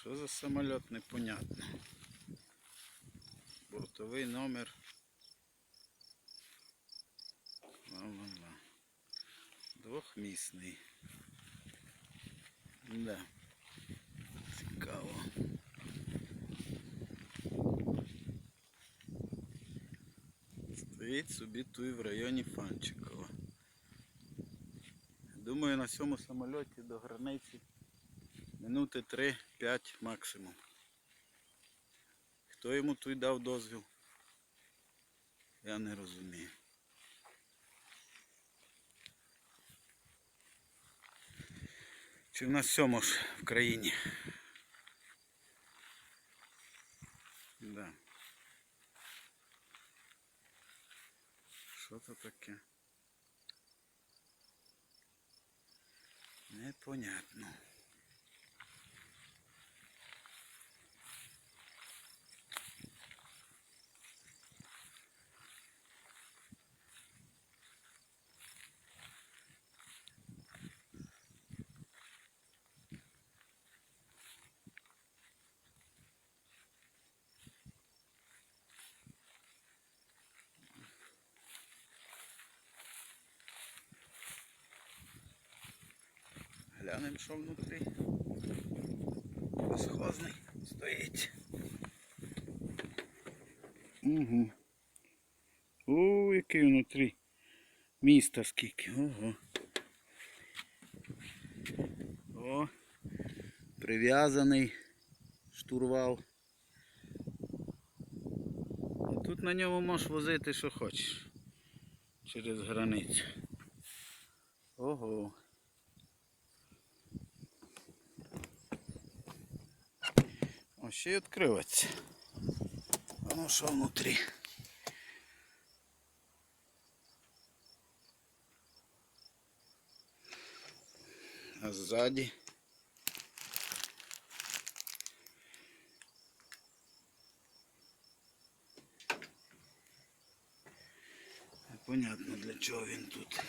Що за самоліт, непонятно. Бортовий номер. Ла-ла-ла. Двохмісний. Да. Цікаво. Стоїть собі тут в районі Фанчикова. Думаю, на цьому самольоті до границі минути 3-5 максимум. Хто йому тут дав дозвіл? Я не розумію. Чи в нас сьомо ж в країні? Да. Що це таке? Непонятно. Глянемо, що внутрі. Схозний стоїть. Угу. О, який внутрі. Міста скільки. Ого. О, прив'язаний штурвал. Тут на ньому можеш возити, що хочеш. Через границю. Ого. О, ще й відкриваться. Воно що внутрі. А ззаді. Непонятно для чого він тут.